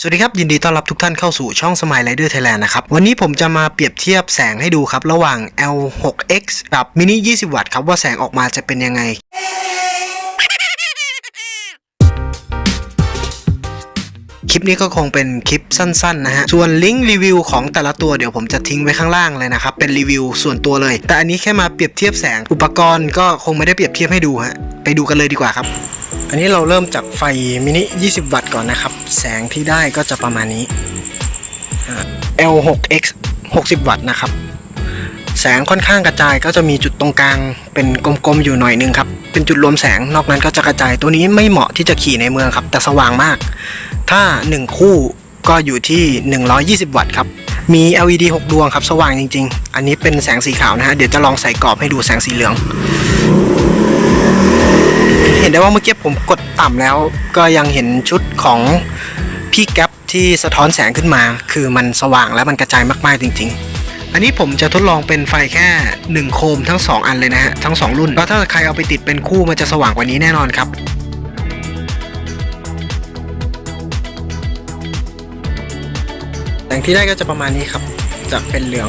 สวัสดีครับ ยินดีต้อนรับทุกท่านเข้าสู่ช่อง Smile Rider Thailand นะครับ วันนี้ผมจะมาเปรียบเทียบแสงให้ดูครับ ระหว่าง L6X กับ Mini 20 วัตต์ครับ ว่าแสงออกมาจะเป็นยังไงคลิปนี้ก็คงเป็นคลิปสั้นๆนะฮะ ส่วนลิงก์รีวิวของแต่ละตัวเดี๋ยวผมจะทิ้งไว้ข้างล่างเลยนะครับ เป็นรีวิวส่วนตัวเลย แต่อันนี้แค่มาเปรียบเทียบแสง อุปกรณ์ก็คงไม่ได้เปรียบเทียบให้ดูฮะ ไปดูกันเลยดีกว่าครับ อันนี้เราเริ่มจากไฟมินิ 20 วัตต์ก่อนนะครับ แสงที่ได้ก็จะประมาณนี้ L6X 60 วัตต์นะครับ แสงค่อนข้างกระจายก็จะมีจุดตรงกลาง เป็นกลมๆอยู่หน่อยนึงครับ เป็นจุดรวมแสง นอกนั้นก็จะกระจาย ตัวนี้ไม่เหมาะที่จะขี่ในเมืองครับ แต่สว่างมาก ถ้า 1 คู่ก็อยู่ที่ 120 วัตต์ครับ มี LED 6 ดวงครับ สว่างจริง ๆ อันนี้เป็นแสงสีขาวนะฮะ เดี๋ยวจะลองใส่กรอบให้ดูแสงสีเหลือง ห็นได้ว่าเมื่อกี้ผมกดต่ำแล้ว ก็ยังเห็นชุดของพี่แก๊ปที่สะท้อนแสงขึ้นมา คือมันสว่างและมันกระจายมากๆจริง ๆอันนี้ผมจะทดลองเป็นไฟแค่ 1 โคมทั้ง 2 อันเลยนะฮะ ทั้ง 2 รุ่นก็ถ้าใครเอาไปติดเป็นคู่มันจะสว่างกว่านี้แน่นอนครับแสงที่ได้ก็จะประมาณนี้ครับ จะเป็นเหลือง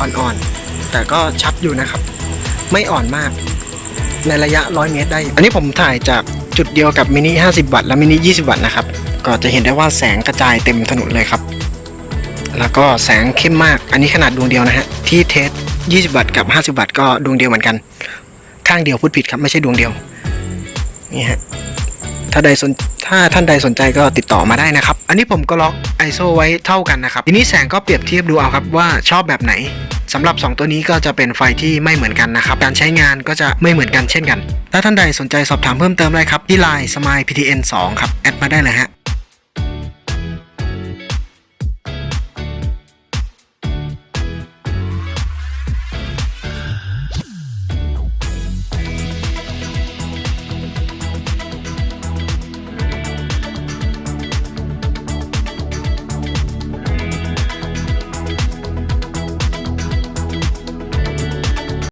อ่อนๆ แต่ก็ชัดอยู่นะครับ ไม่อ่อนมาก ในระยะ 100 เมตรได้ อันนี้ผมถ่ายจากจุดเดียวกับมินิ 50 วัตต์และมินิ 20 วัตต์นะครับ ก็จะเห็นได้ว่าแสงกระจายเต็มถนนเลยครับ แล้วก็แสงเข้มมาก อันนี้ขนาดดวงเดียวนะฮะ ที่เทส 20 วัตต์กับ 50 วัตต์ก็ดวงเดียวเหมือนกัน ข้างเดียวพูดผิดครับไม่ใช่ดวงเดียว นี่ฮะ ถ้าใดสน ถ้าท่านใดสนใจก็ติดต่อมาได้นะครับ อันนี้ผมก็ล็อก ISO ไว้เท่ากันนะครับ ทีนี้แสงก็เปรียบเทียบดูเอาครับว่าชอบแบบไหน สำหรับ 2 ตัวนี้ก็จะเป็นไฟที่ไม่เหมือนกันนะครับ การใช้งานก็จะไม่เหมือนกันเช่นกัน ถ้าท่านใดสนใจสอบถามเพิ่มเติมได้ครับที่ไลน์ Smile PTN 2ครับ แอดมาได้เลยฮะ